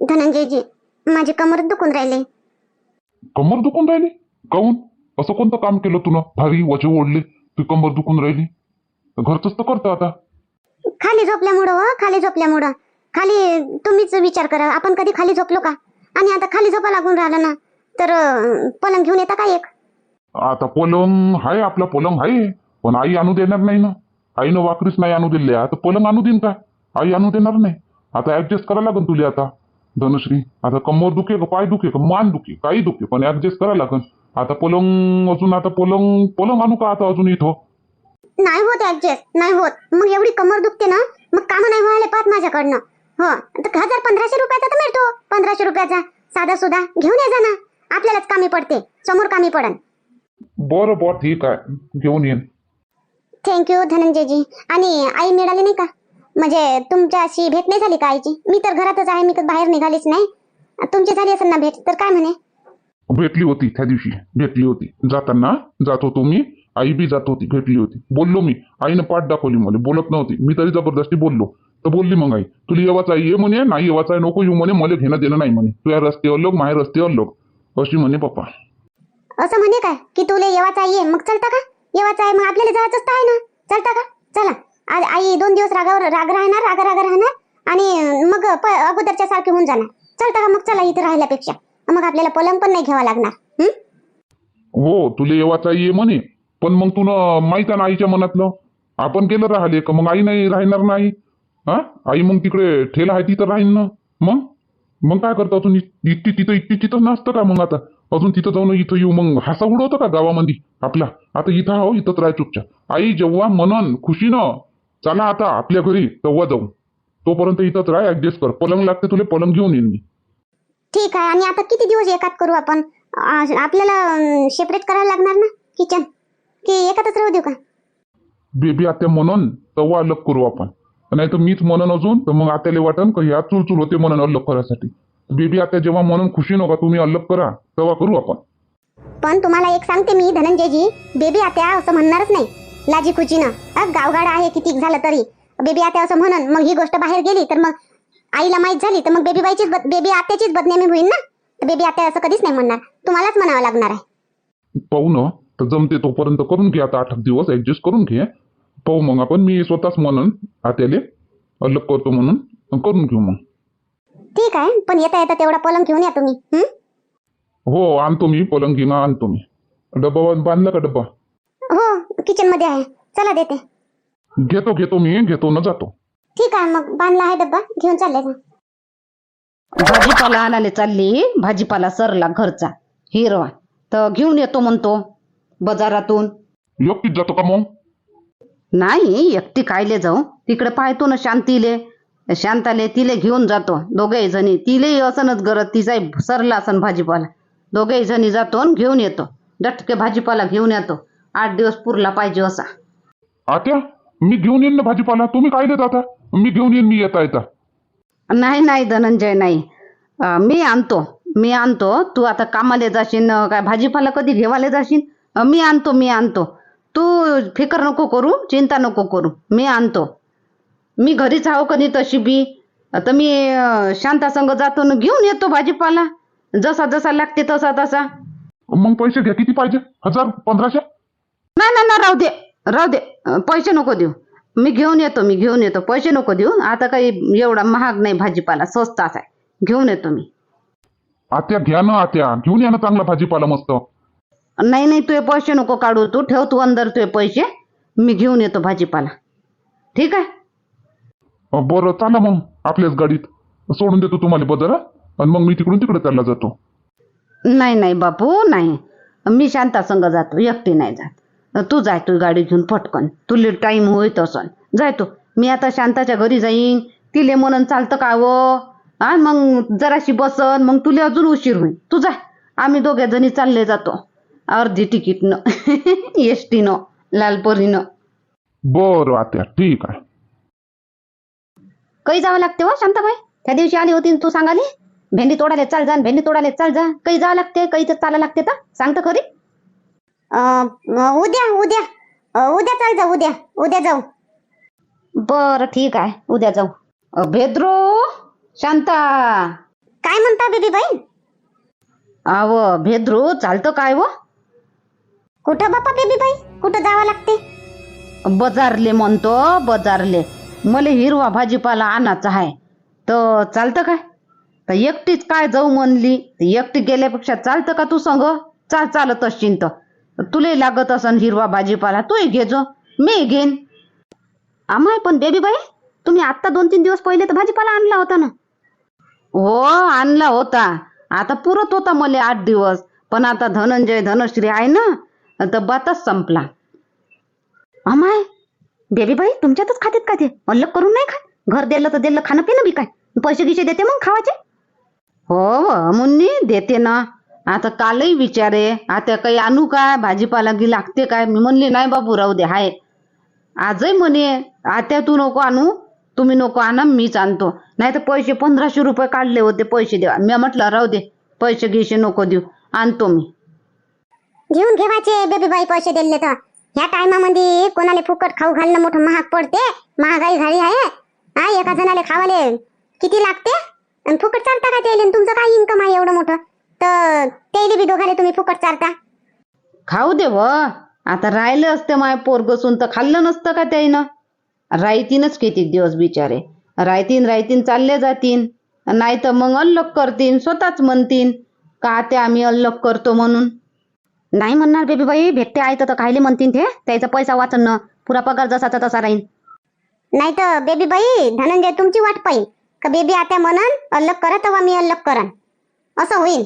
धनंजयजी माझी कमर दुखून राहिले. कंबर दुखून राहिली? काऊन? असं कोणतं काम केलं तुला? भारी वजे ओढले तू कंबर दुखून राहिली. घरचंच तर करतो आता. खाली झोपल्यामुळं हो खाली झोपल्यामुळं. खाली तुम्हीच विचार करा आपण कधी खाली झोपलो का? आणि आता खाली झोपा लागून राहिला ना तर अं, पलंग घेऊन येता का एक? आता पलंग आहे आपला पलंग आहे पण आई आणू देणार नाही ना. आईनं वाकरीच नाही आणू दिले. आता पलंग आणू देईन का? आई आणू देणार नाही. आता ऍडजस्ट करायला लागेल तुला आता. धनुश्री आता कंबर दुखे का? पाय दुखे का? मान दुखे काही दुखे पण ऍडजस्ट करायला लागेल. आता पलंग अजून आता पलंग पलंग आणू का आता अजून इथं? नाही होत ऍडजस्ट नाही होत. मग एवढी कमर दुखते ना? मग काम नाही व्हायला पाहत माझ्याकडनं. हो. तर हजार पंधराशे रुपयाचा तर मिळतो. पंधराशे रुपयाचा. साधा सुद्धा घेऊन ये जा ना. आपल्यालाच कामी पडते. समोर कामी पडन. बरं बरं. ठीक आहे. घेऊन येईन थँक्यू धनंजयजी. आणि आई मिळाली नाही का? म्हणजे तुमच्याशी भेट नाही झाली का आईची? मी तर घरातच आहे मी तर बाहेर निघालीच नाही. तुमची झाली असेल ना भेट तर काय म्हणे? भेटली होती त्या दिवशी भेटली होती. जाताना जात होतो मी आई बी जात होती भेटली होती. बोललो मी आईनं पाठ दाखवली मला बोलत नव्हती. मी तरी जबरदस्ती बोललो. तर बोलली मग आई तुला येवाचा ये म्हणे नाही येवाचा नको येऊ म्हणे मला घेणं देणं नाही म्हणे. तुझ्या रस्ते अलग माझ्या रस्ते अलग. अशी म्हणे पप्पा. असं म्हणे काय? की तुला येवाचा ये मग चलता का? येवाचा आहे मग आपल्याला जायचंच आहे ना. चलता का? चला. आज आई दोन दिवस रागावर राग राहणार रागा राग राहणार आणि मग प- अगोदरच्या सारखे होऊन जाणार. चलता का मग चला इथे राहिल्यापेक्षा. मग आपल्याला पलंग पण नाही घ्यावा लागणार. हो? तुला येवाचा ये म्हणे. पण मग तुला माहीत ना आईच्या मनातलं? आपण केलं राहिले का? मग आई नाही राहणार नाही. हा? आई मग तिकडे ठेला आहे तिथं राहीन ना. मग? मग काय करतो अजून? इतकी तिथं इतकी तिथं नसतं का मग आता? अजून तिथं जाऊन इथं येऊ मग? हासा उडवतो का गावामध्ये आपला? आता इथं हो इथंच राह चुपचाप. आई जेव्हा मनन खुशीनं चला आता आपल्या घरी तेव्हा जाऊ. तोपर्यंत इथंच राह ऍडजस्ट कर. पलंग लागते तुला पलंग घेऊन येईन मी. ठीक आहे आणि आता किती दिवस एकात करू आपण? आपल्याला सेपरेट करायला लागणार ना किचन की एकातच राहू देऊ का? बेबी आत्या म्हणून तेव्हा अलग करू आपण. नाही तर मीच म्हणून अजून तर मग आत्याला वाटन का ह्या चुलचुल होते म्हणून अलग करायसाठी. बेबी आत्या जेव्हा म्हणून खुशी नका तुम्ही अलग करा तेव्हा करू आपण. पण तुम्हाला एक सांगते मी धनंजयजी. बेबी आत्या असं म्हणणारच नाही. लाजी खुचीनं अं, गावगाडा आहे किती झालं तरी. बेबी आत्या असं म्हणून मग ही गोष्ट बाहेर गेली तर मग आईला माहीत झाली तर मग बेबी बाईचीच बद- बेबी आत्याचीच बदनामी होईल ना? तर बेबी आत्या असं कधीच नाही म्हणणार. तुम्हालाच म्हणावं लागणार आहे. पाहू ना तर जमते तोपर्यंत करून घे आता आठ दिवस ऍडजस्ट करून घे. पाहू मग आपण मी स्वतःच म्हणून आत्याले अलग करतो म्हणून करून घेऊ मग. ठीक आहे पण येता येता तेवढा पलंग घेऊन या तुम्ही हं? आणतो मी पलंगीना आणतो मी. डब्बा बांधला का डब्बा? किचनमध्ये आहे. चला देते. घेतो घेतो मी घेतो ना जातो. ठीक आहे मग बांधला आहे डब्बा घेऊन चालले जा भाजीपाला आणायला चालली भाजीपाला सरला घरचा हिरवा. तर घेऊन येतो म्हणतो बाजारातून. एकटीच जातो का मग? नाही एकटी कायले जाऊ. तिकडे पाहतो ना शांतीले. शांताले तिले घेऊन जातो. दोघेही जणी. तिलेही असनच गरज तिचा सरला असन भाजीपाला. दोघेही जणी जातो आणि घेऊन येतो. डटके भाजीपाला घेऊन येतो. आठ दिवस पुरला पाहिजे असा. आत्या मी घेऊन येईन ना भाजीपाला. तुम्ही काय देत आता? मी घेऊन येईन मी येता येता नाही नाही धनंजय नाही. अं, मी आणतो मी आणतो. तू आता कामाला जाशील अं, काय भाजीपाला कधी घेवायला जाशील? अं, मी आणतो मी आणतो. तू फिकर नको करू चिंता नको करू. मी आणतो. मी घरीच आहो कधी तशी बी. तर मी अं, शांतासंग जातो न घेऊन येतो भाजीपाला. जसा जसा लागते तसा तसा. मग पैसे घ्या किती पाहिजे? हजार पंधराशे? नाही नाही नाही राहू दे राहू दे. अं, पैसे नको देऊ. मी घेऊन येतो मी घेऊन येतो. पैसे नको देऊ. आता काही एवढा महाग नाही भाजीपाला स्वस्ताच आहे. घेऊन येतो मी. आत्या घ्या ना आत्या. घेऊन या ना चांगला भाजीपाला मस्त. नाही नाही तुझे पैसे नको काढू तू. ठेव तू अंदर तुझे पैसे. मी घेऊन येतो भाजीपाला. ठीक आहे? अं, बरं चला मग आपल्याच गाडीत. सोडून देतो तुम्हाला बाजारात आणि मग मी तिकडून तिकडे चालला जातो. नाही नाही बापू नाही. मी शांता संग जातो. एकटी नाही जात. तू जाय तू गाडी घेऊन पटकन. तुले टाईम होईत असन जाय तू. मी आता शांताच्या घरी जाईन. तिले म्हणून चालतं का व? हा मग जराशी बसन मग तुले अजून उशीर होईल. तू जाय आम्ही दोघ्या जणी चालले जातो. अर्धी तिकीटनं. एस टीनं लालपरीनं. बरं आत्या ठीक आहे. काही जावं लागते हो शांताबाई? त्या दिवशी आली होती न तू सांगाली? भेंडी तोडाले चाल जा न भेंडी तोडाले चाल जा. काही जावं लागते काही तर चाला लागते तर. सांगतं खरी? उद्या उद्या. उद्या चाल जाऊ उद्या. उद्या जाऊ. बरं ठीक आहे. उद्या जाऊ. भेद्रो शांता. काय म्हणता बेबी बाई अव भेद्रू चालतं काय व? कुठं बाप्पा बेबी बाई कुठं जावं लागते? बजारले म्हणतो बजारले. मला हिरवा भाजीपाला आणायचा आहे. तर चालतं काय? तर एकटीच काय जाऊ म्हणली? एकटी गेल्यापेक्षा चालतं का तू संग? चाल चालत असशील तर तुले लागत असन हिरवा भाजीपाला तूही घेजो मी घेईन. आम्हा पण बेबी बाई तुम्ही आत्ता दोन तीन दिवस पहिले तर भाजीपाला आणला होता ना. हो आणला होता. आता पुरत होता मले आठ दिवस. पण आता धनंजय धनश्री आहे ना तर बातच संपला. अमाय बेबी बाई तुमच्यातच खातेत का ते? अल्लग करून नाही खा घर दिलं तर दिलं खाणं पिणं बी काय? पैसे गिसे देते मग खावाचे? हो, मुन्नी देते ना. आता कालही विचारे आता काही आणू काय? भाजीपाला गी लागते काय? मी म्हणली नाही बाबू राहू दे हाय. आजही म्हणे आता तू नको आणू. तुम्ही नको आणा मीच आणतो. नाही तर पैसे पंधराशे रुपये काढले होते पैसे द्या मी म्हटलं राहू दे पैसे घेशे नको देऊ. आणतो मी. घेऊन घेवायचे बेबी बाई पैसे दिले तर. ह्या टायमामध्ये कोणाला फुकट खाऊ घालणं मोठं महाग पडते. महागाई झाली आहे. हा एका जणाला खावाले किती लागते? आणि फुकट चालता का ते तुमचं काय इन्कम आहे एवढं मोठं? तर त्याला बी दोघाले तुम्ही फुकट चालता खाऊ दे व. आता राहिले असते माय पोरगसून तर खाल्लं नसतं का त्याईनं? राहतीनच किती दिवस बिचारे. राहतीन राहतीन चालले जातीन. नाही तर मग अल्लग करतीन स्वतःच म्हणतीन का ते आम्ही अल्लग करतो म्हणून? नाही म्हणणार बेबी बाई भेटते आहे तर खायले म्हणतील ते? त्याचा पैसा वाचन पुरा पगार जसाचा तसा राहील नाही तर बेबी बाई धनंजय तुमची वाट पाहिजे का बेबी आता म्हणन अलग करा तेव्हा मी अलग करन. असं होईल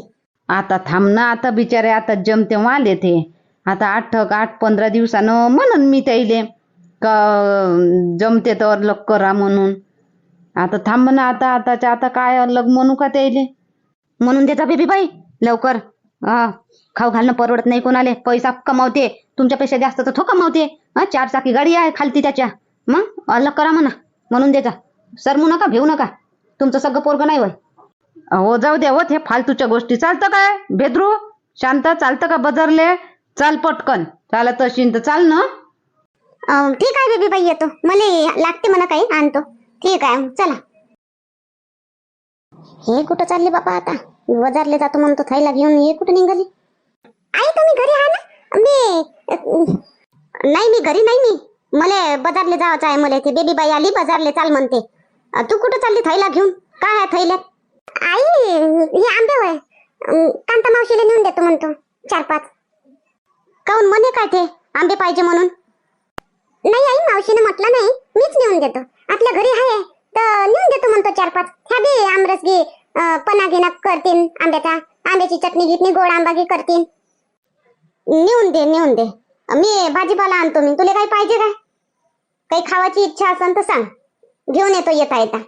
आता थांब ना आता बिचारे आता जमते आले ते आता आठ आठ पंधरा दिवसानं म्हणन मी त्याईले का जमते तर लग करा म्हणून. आता थांब ना आता आताच्या आता काय अलग म्हणू का त्याईले म्हणून देता बेबी बाई लवकर. हा खाऊ घालणं परवडत नाही कोणाले. पैसा कमावते तुमच्यापेक्षा जास्त तर तो कमावते हा चार चाकी गाडी आहे खालती त्याच्या. मग अलग करा म्हणा. म्हणून देता. सरमू नका भेऊ नका. तुमचं सगळं पोरग नाही वय. हो जाऊ दे होत हे फालतूच्या गोष्टी. चालतं काय? भेद्रू? शांत? चालतं का बदरले? चाल पटकन. चालत अशीन तर चाल ना. अं, ठीक आहे बेबी बाई येतो. मला लागते मला काही आणतो. ठीक आहे चला. हे कुठं चालले बाबा आता? बाजारले जातो म्हणतो थैला घेऊन हे कुठं निघाली? आई तुम्ही घरी आहे ना? मी अं, नाही मी घरी नाही मी. मला बाजारले जायचं आहे मला ते बेबी बाई आली बाजारले चाल म्हणते. अं, तू कुठं चालली थैला घेऊन? काय आहे थैल्यात? आई हे आंबे होय. कांता मावशीला नेऊन देतो म्हणतो चार पाच काऊन म्हणे काय ते आंबे पाहिजे म्हणून? नाही आई मावशीने म्हटलं नाही मीच नेऊन देतो. आपल्या घरी आहे तर नेऊन देतो म्हणतो चार पाच ह्या बी आमरस घे अं, पना घेना करतीन आंब्याचा. आंब्याची चटणी गिटणी गोड आंबा घे करतीन. नेऊन दे नेऊन दे. मी भाजीपाला आणतो मी. तुला काही पाहिजे काय? काही खावायची इच्छा असेल तर सांग. घेऊन येतो येता येता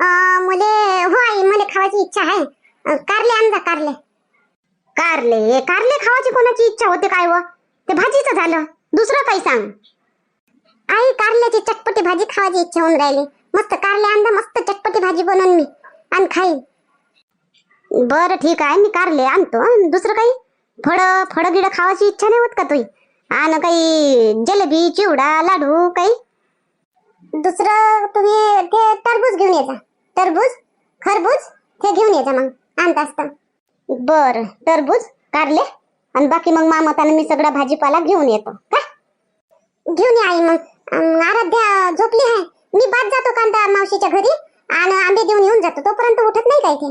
मुले हो आई मला खावायची इच्छा आहे कारले आण जा कारले? कारले कारले खावायची कोणाची इच्छा होते काय व? ते भाजीचं झालं. दुसरं काही सांग. आई कारल्याची चटपटी भाजी खावायची इच्छा होऊन राहिली. मस्त कारले आणला मस्त चटपटी भाजी बनवून मी आणि खाईन. बरं ठीक आहे. मी कारले आणतो. दुसरं काही? फळ फळ गिड खावायची इच्छा नाही होत का तुही आणि काही जलेबी चिवडा लाडू काही? दुसरं तुम्ही ते टरबूज घेऊन येजा टरबूज खरबूज हे घेऊन येजा मग. आणता असता बर टरबूज कारले आणि बाकी मग मामताने मी सगळा भाजीपाला घेऊन येतो. का? घेऊन या आई मग. आराध्या झोपली आहे. मी बाद जातो कांदा मावशीच्या घरी आणि आंबे देऊन येऊन जातो. तोपर्यंत उठत नाही काय ते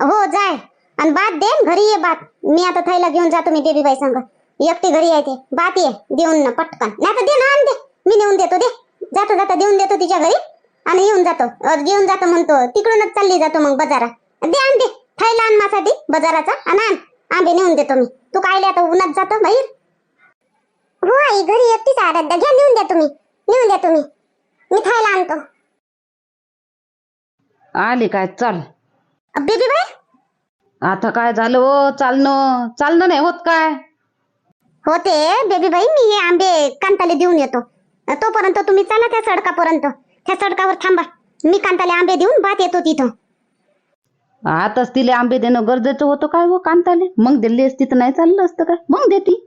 हो जाय. आणि बात दे घरी ये बात मी आता थैला घेऊन जातो मी बेबी संग. एकटी घरी आहे ते. बात ये. देऊन ना पटकन. नाही तर दे ना आण दे. मी नेऊन देतो दे. जातो जाता. देऊन देतो तिच्या घरी. आणि येऊन जातो. घेऊन जातो म्हणतो. तिकडूनच चालली जातो मग बाजारात. दे आण दे. थैला आण माझ्यासाठी बाजाराचा. आणि आण. आंबे नेऊन देतो मी. तू काय आता उन्हात जातो बाहेर? हो आई घरी एकटीच आराध्या घ्या नेऊन द्या तुम्ही. नेऊन द्या तुम्ही. मी थायला आणतो. आली काय? चाल. बेबी बाई? आता काय झालं हो? चालणं. चालणं नाही होत काय? होते बेबी बाई. मी हे आंबे कांताले देऊन येतो. तोपर्यंत तुम्ही चला त्या सडकापर्यंत. त्या सडकावर थांबा. मी कांताले आंबे देऊन बात येतो तिथं. आताच तिला आंबे देणं गरजेचं होतं काय हो कांताले? मग दिल्ली असती तर नाही चाललं असतं काय? मग देती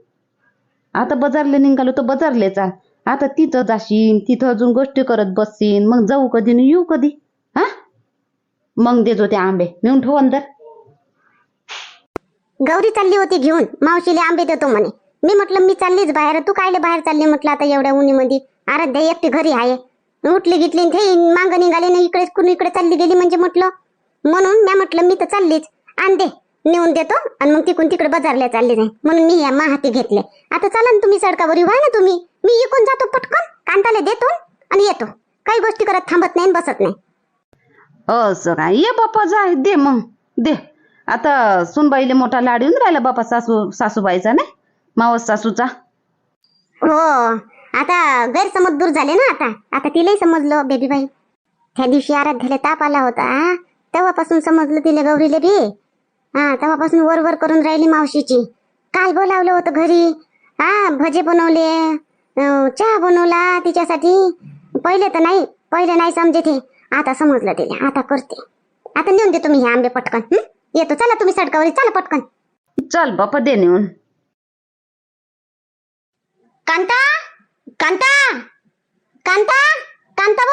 आता बाजारले निघालो तर बाजारले चाल. आता तिथं जाशीन तिथं अजून गोष्टी करत बसशीन. मग जाऊ कधी न येऊ कधी? हा? मग देतो ते आंबे. नेऊन ठेव अंदर. गौरी चालली होती घेऊन. मावशीले आंबे देतो म्हणे. मी म्हटलं मी चाललीच बाहेर. तू कायले बाहेर चालली म्हटलं आता एवढ्या उन्हीमध्ये? आराध्या एकटी घरी आहे उठली गिटली ते मांग निघाले ना इकडे कुणी इकडे चालली गेली म्हणजे म्हटलं म्हणून मी म्हटलं मी तर चाललीच. आण दे नेऊन देतो आणि मग तिकून तिकडे बाजारला चालली जाईल म्हणून मी या माहाती घेतले. आता चला ना तुम्ही सडकावर व्हा ना तुम्ही? मी इकून जातो पटकन कांताले देतो आणि येतो. काही गोष्टी करत थांबत नाही बसत नाही. असं काय ये बापा जाय दे मग दे. आता सुनबाईले मोठा लाड येऊन राहिला बापा सासू सासूबाईचा नाही? मावस सासूचा. हो. आता गैरसमज दूर झाले ना आता. आता तिलाही समजलं बेबीबाई. त्या दिवशी आराध्याला ताप आला होता तेव्हापासून समजलं तिला गौरीले बी. हा तेव्हापासून वर वर करून राहिली मावशीची. काल बोलावलं होतं घरी? हा भजे बनवले चहा बनवला तिच्यासाठी? पहिले तर नाही पहिले नाही समजे ते आता समजलं तिला आता करते. आता नेऊन देतो मी हे आंबे पटकन? येतो चला तुम्ही सडकावर चला पटकन. चल बापा दे नेऊन. कांता! कांता? कांता? कांता ब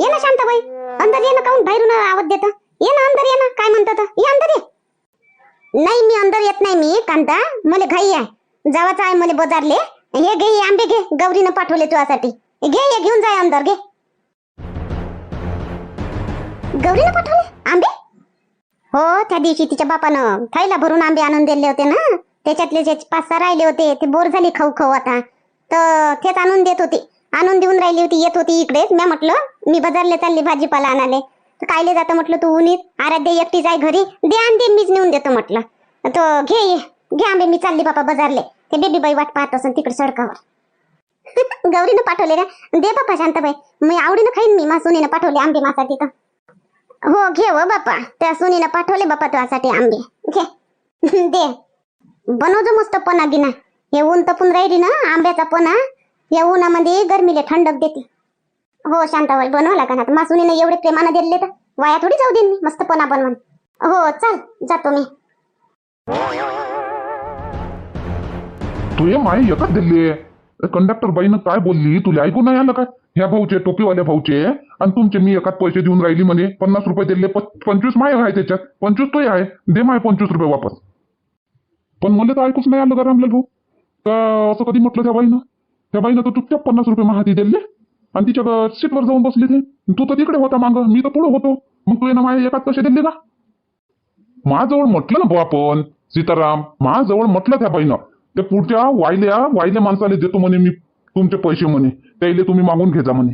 ये ना शांताबाई. अंदर ये ना काऊन बाहेरून आवाज देत? ये ना अंदर ये ना काय म्हणतात? ये अंदर ये. नाही मी अंदर येत नाही मी कांता. मला घाई आहे. जावाचा आहे मला बाजारले. हे घे आंबे घे. गौरीनं पाठवले तुझ्यासाठी. घे हे घेऊन जाय अंदर घे. गौरीनं पाठवले आंबे? हो त्या दिवशी तिच्या बापानं थैला भरून आंबे आणून दिले होते ना. त्याच्यातले जे पाच सहा राहिले होते ते बोर झाले खाऊ खाऊ आता. तर तेच आणून देत होती. आणून देऊन राहिली होती येत होती इकडेच. मी म्हटलं मी बाजारले चालली भाजीपाला आणाले तर कायले जातं म्हटलं तू उन्हीत आराध्य एकटी जाय घरी. दे आण दे मीच नेऊन देतो म्हटलं. तो घे ये, घे आंबे मी चालली बापा बाजारले. ते बेबी बाई वाट पाहत असन तिकडे सडकावर. गौरीनं पाठवले का दे बापा शांताबाई. मी आवडीनं खाईन मी मा सुनीनं पाठवले आंबे मासा तर. हो घे व बापा. त्या सुनीनं पाठवले बापा तुझ्यासाठी आंबे. घे. दे. बनवजो मस्त पणा गिना हे ऊन तपून राहिली ना आंब्याचा पना या उन्हामध्ये गरमीले थंडक देते. हो शांताबाई बनवा लागा ना मासुनीने एवढे प्रेमानं दिले तर वाया थोडी जाऊ देईन मी मस्त पणा बनवून. हो चल जातो मी. तू ये माय एकच दिल्ली. कंडक्टर बाईनं काय बोलली? तुला ऐकून नाही आलं का? ह्या भाऊचे टोपीवाल्या भाऊचे आणि तुमचे मी एकात पैसे देऊन राहिली म्हणे पन्नास रुपये दिले पंचवीस माय आहे त्याच्यात पंचवीस तोही आहे. दे माय पंचवीस रुपये वापस. पण मला तर ऐकूच नाही आलं का रामलाल भाऊ? का असं कधी म्हटलं त्या बाईनं? त्या बाईनं तर चुपचाप पन्नास रुपये महाती दिले. आणि तिच्या सीटवर जाऊन बसले ते. तू तर तिकडे होता मागं. मी तर पुढे होतो. मग तू ना माझ्या एकात कसे दिले का? माझ्याजवळ म्हटलं ना भाऊ आपण सीताराम माझ्याजवळ म्हटलं त्या बाईनं. ते पुढच्या वायल्या वायल्या माणसाला देतो म्हणे मी तुमचे पैसे म्हणे. त्याइले तुम्ही मागून घेजा म्हणे.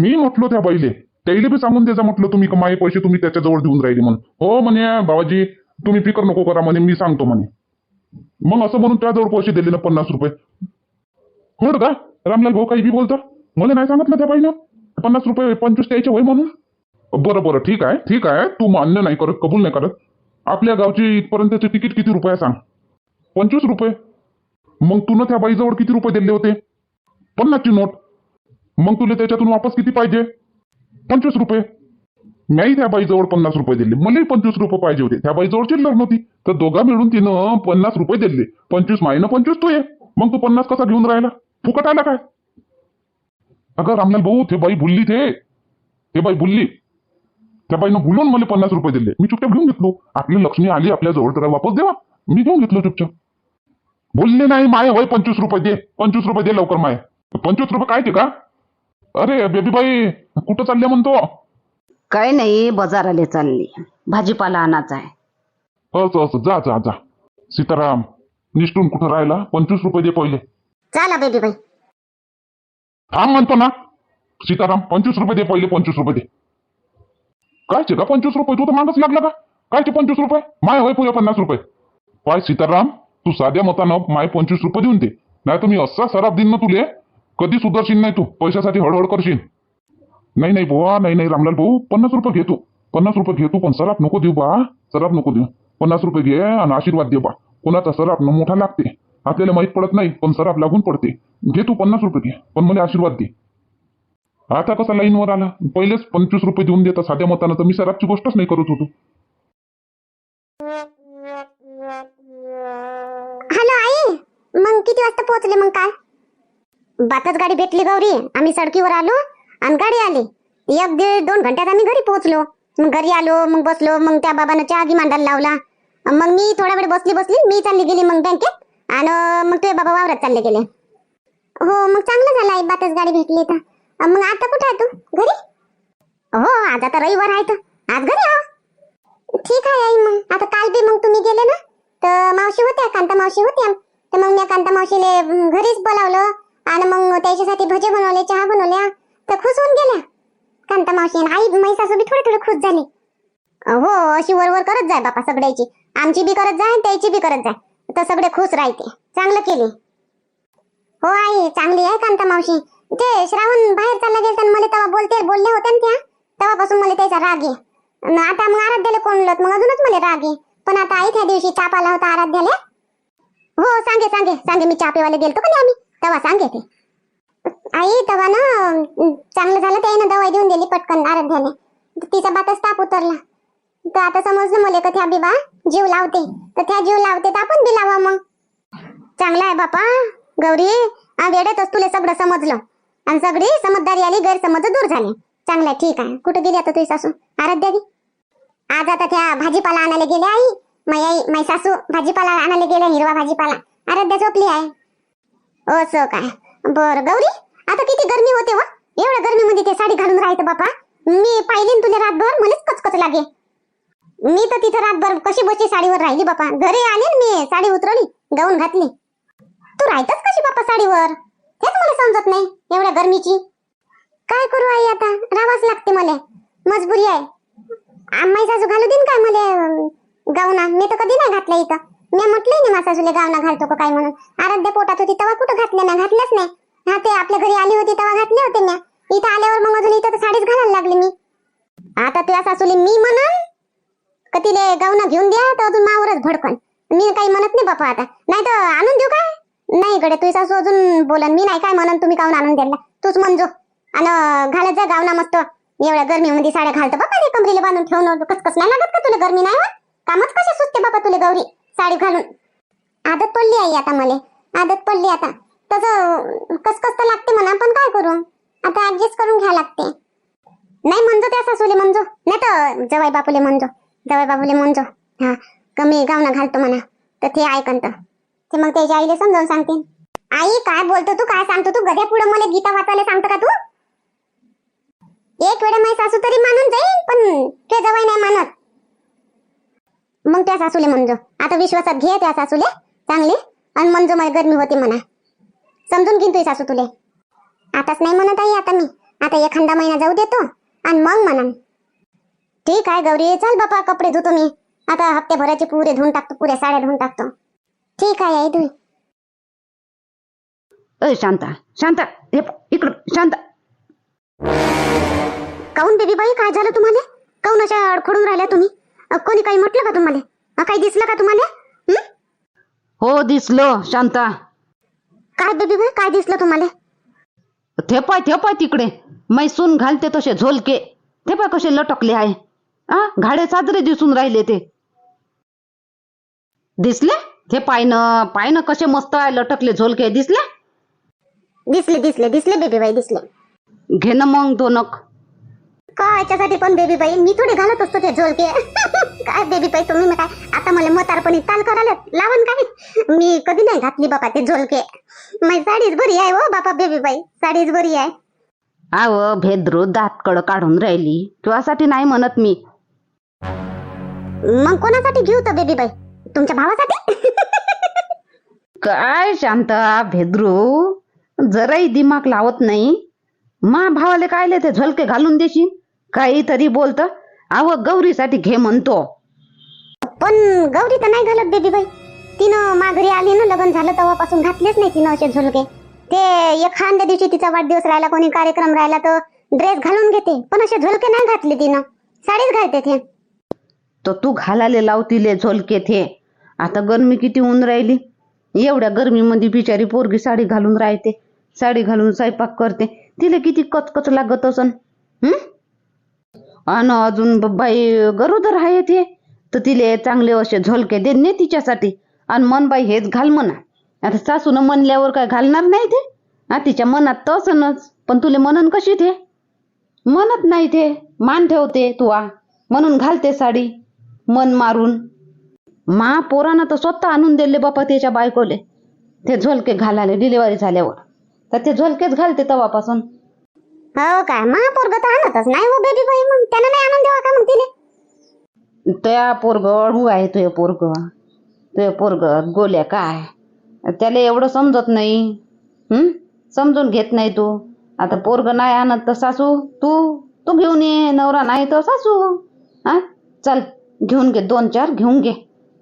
मी म्हटलो त्या बाईले त्याइले बी सांगून द्यायचा म्हटलं तुम्ही माझे पैसे तुम्ही त्याच्याजवळ देऊन राहिले म्हणून. हो म्हणे बाबाजी तुम्ही फिकर नको करा म्हणे मी सांगतो म्हणे. मग असं म्हणून त्याजवळ पैसे दिले ना पन्नास रुपये. होड का? रामलाल भाऊ काही बी बोलतो? मला नाही सांगितलं त्या बाईनं. पन्नास रुपये पंचवीस द्यायचे होय म्हणून? बरं बरं ठीक आहे ठीक आहे. तू मान्य नाही करत कबूल नाही करत. आपल्या गावची इथपर्यंतचे तिकीट किती रुपये सांग? पंचवीस रुपये. मग तुनं त्या बाईजवळ किती रुपये दिले होते? पन्नासची नोट. मग तुला त्याच्यातून वापस किती पाहिजे? पंचवीस रुपये. मी त्या बाईजवळ पन्नास रुपये दिले. मलाही पंचवीस रुपये पाहिजे होते. त्या बाईजवळ चिल्लर नव्हती. तर दोघा मिळून तिनं पन्नास रुपये दिले. पंचवीस माईनं पंचवीस तू ये. मग तू पन्नास कसा घेऊन राहिला? फुकट आला काय? अगं रामलाल भाऊ ते बाई बोलली ते. ते बाई बोलली. त्या बाईनं बोलून मला पन्नास रुपये दिले. मी चुपचाप घेऊन घेतलो. आपली लक्ष्मी आली आपल्या जवळ तर वापस देवा. मी घेऊन घेतलो चुपचाप. बोलले नाही माय वय पंचवीस रुपये दे. पंचवीस रुपये दे लवकर माय. पंचवीस रुपये काय ते का? अरे बेबी बाई कुठं चालले म्हणतो? काय नाही बाजाराले चालली. भाजीपाला आणायचा आहे. असं असं जा जा जा. सीताराम निष्ठून कुठं राहिला? पंचवीस रुपये दे पहिले. चला बेबी बाई. थांब म्हणतो ना. सीताराम पंचवीस रुपये दे पहिले पंचवीस रुपये दे. कायचे का पंचवीस रुपये? तू तर मागच लागला का? कायचे पंचवीस रुपये? माय होय पुढे पन्नास रुपये. पाय सीताराम तू साध्या मतानं माय पंचवीस रुपये देऊन दे. नाही तर मी असा सराफ देईन ना तुले. कधी सुधारशील नाही तू. पैशासाठी हळहळ करशील. नाही नाही बुवा नाही नाही रामलाल भाऊ पन्नास रुपये घेतो पन्नास रुपये घेतो पण सराफ नको देऊ बा. सराफ नको देऊ. पन्नास रुपये घे आणि आशीर्वाद दे बा. कोणाचा सराफ न मोठा लागते. आपल्याला माहीत पडत नाही पण सराफ लागून पडते. घे तू पन्नास रुपये घे पण मला आशीर्वाद दे. आता कसा लाईनवर आला? पहिलेच पंचवीस रुपये देऊन देता साध्या मतानं तर मी सराफची गोष्टच नाही करत होतो. हॅलो आई मग किती वाजता पोहोचले मग काय बातच गाडी भेटली गौरी. आम्ही सडकीवर आलो. आणि गाडी आली. एक दीड दोन घंट्यात आम्ही घरी पोहोचलो. मग घरी आलो मग बसलो मग त्या बाबानं चहा गी मांडायला लावला. मग मी थोडा वेळ बसली बसली मी चालली गेली मग बँकेत आणि मग ते बाबा वावरात चालले गेले. हो मग चांगलं झालं आई बातच गाडी भेटली तर. मग आता कुठे आहे तू? घरी? हो आज आता रविवार आहे तर. आज घरी आहो ठीक आहे आई मग. आता काल बी मग तुम्ही गेले ना? तर मावशी होत्या कांता मावशी होत्या. तर मग मी कांता मावशीले घरीच बोलावलं. आणि मग त्याच्यासाठी भजे बनवले चहा बनवल्या. तर खुश होऊन गेल्या. कांता मावशी आई माझी सासू बी थोडे थोडे खुश झाले. हो अशी वरवर करत जाय बापा सगळ्याची. आमची बी करत जाय त्याची बी करत जाय. तर सगळे खुश राहते. चांगलं केले. हो आई चांगली आहे कांता मावशी. ते श्रावण बाहेर चालला गेलता मला तेव्हा बोलते बोलले होते ना त्या. तेव्हापासून मला त्याचा राग आहे. आता मग आराध्याला कोणलं मग अजूनच मला राग आहे. पण आता आई त्या दिवशी चाप आला होता आराध्याला. हो सांगे सांगे सांगे मी चापेवाले गेलतो का नाही आम्ही? तेव्हा सांगे ते. आई तेव्हा ना चांगलं झालं त्याने दवाई देऊन दिली पटकन आराध्याने. तिचा बातच ताप उतरला. तर आता समजलं मला का त्या बिबा जीव लावते. तर त्या जीव लावते तर आपण बी लावा मग. चांगला आहे बापा. गौरी आ वेळेतच तुला सगळं समजलं. आणि सगळी समजदारी आली गैरसमज दूर झाले. चांगलं आहे ठीक आहे. कुठे गेली आता तुझी सासू? आराध्या बी? आज आता त्या भाजीपाला आणायला गेले आई. माई आई माई सासू भाजीपाला आणायला गेल्या हिरवा भाजीपाला. आराध्या झोपली आहे. असं काय. बर गौरी? आता किती गरमी होते व एवढ्या गर्मीमध्ये ते साडी घालून राहायचं बापा. मी पाहिली ना तुला रातभर मलाच कचकच लागे. मी तर तिथं रातभर कशी बसची साडीवर राहिली बापा. घरी आली मी साडी उतरवली गाऊन घातली. तू राहतच कशी बापा साडीवर? हेच मला समजत नाही एवढ्या गरमीची. काय करू आई आता? राहावाच लागते मला. मजबुरी आहे. आम्ही सासू घालू देईन काय मला? अं, गावना. मी तर कधी नाही घातलं इथं. मी म्हटलंय ना माझ्या सासूला गावना घालतो का काय म्हणून. आराध्या पोटात होती तेव्हा कुठं घातलं ना? घातलंच नाही. हा ते आपल्या घरी आली होती तेव्हा घातले होते ना इथं आल्यावर मग अजून इथं तर साडीच घालायला लागली मी. आता तुझ्या सासूली मी म्हणन का तिले गावना घेऊन द्या तर अजून मावरच भडकन. मी काही म्हणत नाही बापा आता. नाही तर आणून देऊ काय? नाही गडे तुझी सासू अजून बोलन. मी नाही काय म्हणन तुम्ही काऊन आणून द्यायला? तूच म्हणजो आणि घालत जा गावना मस्त. एवढ्या गरमीमध्ये साड्या घालतो बापा रे कमरीला बांधून ठेवून. कस नाही लागत का तुला गरमी नाही होत? कामच कसे सुचते बापा तुला गौरी साडी घालून? आदत पडली आई आता मला. आदत पडली आता. तसं कसकस तर लागते म्हणा पण काय करू? आता ऍडजस्ट करून घ्या लागते. नाही म्हणजो त्या सासूले म्हणजो. नाही तर जवाई बापूले म्हणजो. जवाई बापूले म्हणजो. हा कमी गावना घालतो म्हणा. तर ते ऐकंत ते मग त्याच्या आईला समजावून सांगते आई काय बोलतो तू काय सांगतो तू? गद्या पुढे मला गीता वाचायला सांगतो का तू? एक वेळा माझी सासू तरी मानून जाईल पण ते जवाई नाही मानत. मग त्या सासूले म्हणजो. आता विश्वासात घे त्या सासूले चांगले. आणि म्हणजो मला गरमी होती म्हणा. समजून घेईन तुझी सासू तुले. आताच नाही म्हणत आई आता मी. आता एखादा महिना जाऊ देतो आणि मग म्हणन. ठीक आहे गौरी चल बापा कपडे धुतो मी. आता हप्त्याभराचे पुरे धुवून टाकतो पुऱ्या साड्या धुवून टाकतो. ठीक आहे आई तुम्ही शांता शांता हे इकडं शांता. काऊन बेबी बाई काय झालं तुम्हाला? काऊन अशा अडखडून राहिल्या तुम्ही? अ, कोणी काही म्हटलं का तुम्हाला? अ, काही दिसलं का तुम्हाला? हं? हो दिसलं शांता. काय बेबी बाई काय दिसलं तुम्हाला? ते पाय ते पाय तिकडे. मैसून घालते तसे झोलके. ते पाय कसे लटकले आहे. आ घाडे साजरे दिसून राहिले ते. दिसले? ते पायनं पायनं कसे मस्त आहे लटकले झोलके. दिसले? दिसले दिसले दिसले बेबी बाई दिसले. घे ना मग दोनक. काय याच्यासाठी पण बेबी बाई? मी थोडी घालत असतो ते झोलके. काय बेबी बाई तुम्ही मग काय? आता मला म्हातारपणी ताल करायला लावून काय? मी कधी नाही घातली बापा ते झोलके. माझी साडीच बरी आहे हो बापा बेबी बाई. साडीच बरी आहे. आव भेद्रू दात कड काढून राहिली. तुझ्यासाठी नाही म्हणत मी. मग कोणासाठी घेऊ तर बेबी बाई? तुमच्या भावासाठी? काय शांता भेद्रू? जराही दिमाग लावत नाही. मा भावाले कायले ते झलके घालून देशील? काहीतरी बोलत आव गौरीसाठी घे म्हणतो. पण गौरी तर नाही घालत बेबी बाई तिनं माघारी आली ना लग्न झालं तेव्हापासून घातलेच नाही तिनं असे झुलके. ते एखाद्या दिवशी तिचा वाढदिवस राहिला कोणी कार्यक्रम राहिला तर ड्रेस घालून घेते. पण असे झुलके नाही घातले तिनं. साडीच घालते ते. तर तू घालाले लावतीले झोलके थे. आता गरमी किती ऊन राहिली. एवढ्या गरमीमध्ये बिचारी पोरगी साडी घालून राहते. साडी घालून स्वयंपाक करते. तिला किती कचकच लागत असन हं? अन अजून ब- बाई गरोदर आहे ते. तर तिले चांगले असे झोलके दे ने तिच्यासाठी. आणि मन बाई हेच घाल म्हणा. आता सासून म्हणल्यावर काय घालणार नाही ते? हा तिच्या मनात तर असनच. पण तुले म्हणन कशी ते? म्हणत नाही ते. मान ठेवते तुवा म्हणून घालते साडी. मन मारून. मा पोरानं तर स्वतः आणून दिले बापा त्याच्या बायकोले. ते झोलके घालाले डिलिव्हरी झाल्यावर. तर ते झोलकेच घालते तवापासून. हो काय महापोरग तर आणतच. नाही हो बेबी बाई मग त्यानं नाही आणून देवा का मग तिने त्या पोरग अळू आहे तुझे पोरग. तुझे पोरग गोल्या काय? त्याला एवढं समजत नाही. समजून घेत नाही तू. आता पोरग नाही आणत तर सासू तू तू घेऊन ये. नवरा नाही तर सासू. हा? चल घेऊन घे. दोन चार घेऊन घे.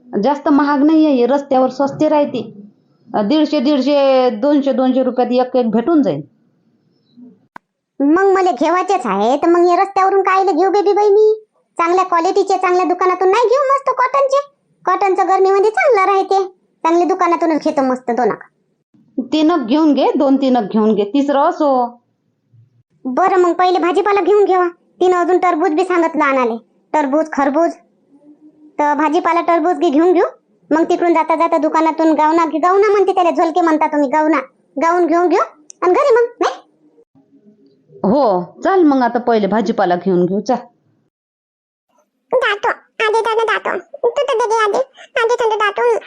जास्त महाग नाही आहे. रस्त्यावर स्वस्ती राहते. दीडशे दीडशे दोनशे दोनशे रुपयात एक एक भेटून जाईल. मग मला घेवायचेच आहे तर मग हे रस्त्यावरून कायले घेऊ बेबी बाई मी? चांगल्या क्वालिटीचे चांगल्या दुकानातून नाही घेऊ मस्त कॉटनचे कॉटनचं गरमीमध्ये चांगलं राहते. चांगल्या दुकानातूनच घेतो मस्त दोनक तीनक घेऊन घे दोन तीनक घेऊन घे तिसरं असो. बरं मग पहिले भाजीपाला घेऊन घेवा. तिनं अजून टरबूज बी सांगितलं आणाले. टरबूज खरबूज. तर भाजीपाला टरबूज घे घेऊन घेऊ. मग तिकडून जाता जाता दुकानातून गावना गावना म्हणते त्याला झोलके म्हणता तुम्ही गावना. गाऊन घेऊन घेऊ. आणि घरी मग नाही? हो चल मग आता पहिले भाजीपाला घेऊन घेऊ चल दातो आधी दादा दातो. तू तर आधी. आधी थंड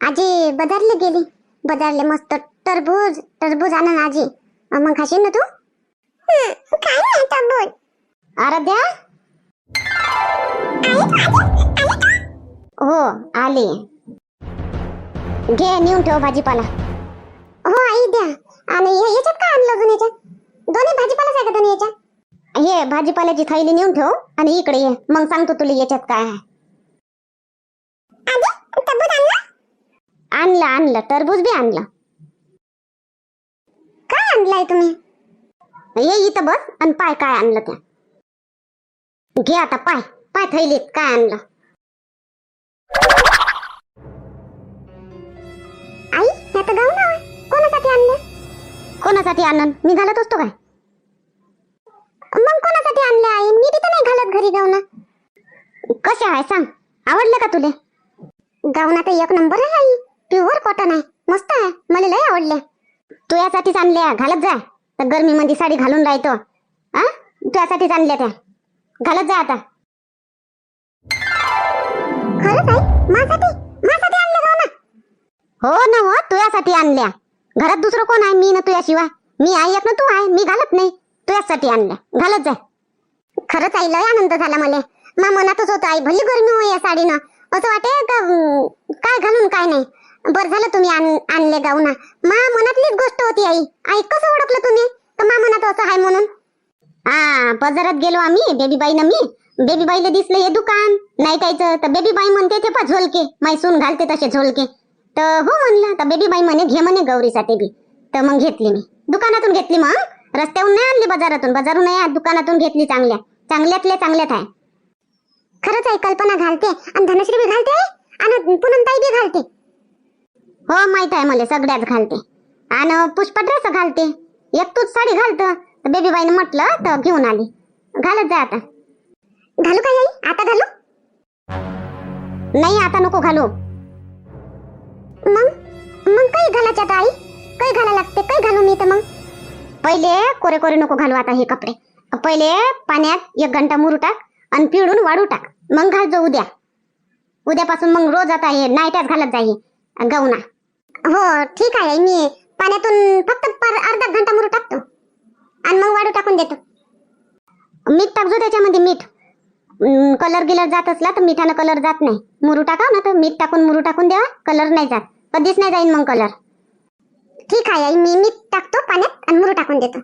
आजी बजारले गेली. बदरले मस्त टरबूज टरबूज आणन आजी. अं, मग खाशील ना तू? काय नाही टरबूज. आराध्या हो आली. घे नेऊन ठेव भाजीपाला. हो आई द्या. आणि हे याच्यात काय आणलं अजून याच्यात दोन्ही भाजीपालाच आहे का दोन्ही याच्या हे भाजीपाल्याची थैली नेऊन ठेव आणि इकडे ये. मग सांगतो तुला याच्यात काय आहे. आणलं? आणलं टरबूज बी आणलं. काय आणलाय तुम्ही? ये इथं बस आणि पाय काय आणलं त्या. घे आता पाय. पाय थैलीत काय आणलं. आई हे कोणासाठी आणन? मी घालत असतो काय? मग कोणासाठी आणले आई? मी तिथं नाही घालत घरी गावना कसे आहे सांग? आवडलं का तुले? गावना तर एक नंबर आहे आई. प्युअर कॉटन आहे. मस्त आहे. मला लय आवडले. तू यासाठीच आणल्या. घालत जा. तर गरमीमध्ये साडी घालून राहतो. आ? तुझ्यासाठीच आणल्या त्या. घालत जा आता. खरंच आहे? माझ्यासाठी? माझ्यासाठी आणल्या गावना हो ना हो. तुझ्यासाठी आणल्या. घरात दुसरं कोण आहे? मी ना तुझ्याशिवाय. मी आई एक ना तू आहे. मी घालत नाही. तुझ्यासाठी आणलं. घालत जाय खरंच आई लय आनंद झाला मला. मा मनातच होतं आई भली गरमी हो या साडीनं. असं वाटे का काय घालून काय नाही. बरं झालं तुम्ही आण- आणले गाऊना मा मनातलीच गोष्ट होती आई. आई कसं ओळखलं तुम्ही? तर मा मनात असं आहे म्हणून? हा बाजारात गेलो आम्ही बेबी बाईनं मी. बेबी बाईला दिसलं हे दुकान. नाही कायचं तर बेबी बाई म्हणते ते पा झोलके. मैसून घालते तसे झोलके. तर हो म्हणलं तर बेबी बाई म्हणे घे म्हणे गौरीसाठी बी. तर मग घेतली मी. दुकानातून घेतली मग रस्त्याहून नाही आणली बाजारातून. बाजारून नाही दुकानातून घेतली चांगल्या. चांगल्यातल्या चांगल्यात आहे. खरंच आहे कल्पना घालते. आणि धनश्री बी घालते आणि पुनमताई बी घालते. हो माहीत आहे मला सगळ्याच घालते. आणि पुष्पा ड्रेस घालते. एक तूच साडी घालतं. तर बेबी बाईने म्हटलं तर घेऊन आली. घालत जा आता. घालू का आई? आता घालू? नाही आता नको घालू. मग? मग काही घालायचं आता आई? काही घाला लागते? काही घालू मी तर मग? पहिले कोरे कोरे नको घालू आता हे कपडे. पहिले पाण्यात एक घंटा मुरू टाक आणि पिळून वाळू टाक. मग घाल जो उद्या. उद्यापासून मग रोज आता हे नाईटच घालत जाई गवना हो ठीक आहे मी पाण्यातून फक्त पर- अर्धा घंटा मुरू टाकतो. आणि मग वाढू टाकून देतो. मीठ टाकजो त्याच्यामध्ये मीठ. कलर गिलर जात असला तर मिठानं कलर जात नाही. मुरू टाका ना तर मीठ टाकून मुरू टाकून द्या कलर नाही जात. कधीच नाही जाईन मग कलर ठीक आहे आई मी मीठ टाकतो पाण्यात आणि मुरू टाकून देतो.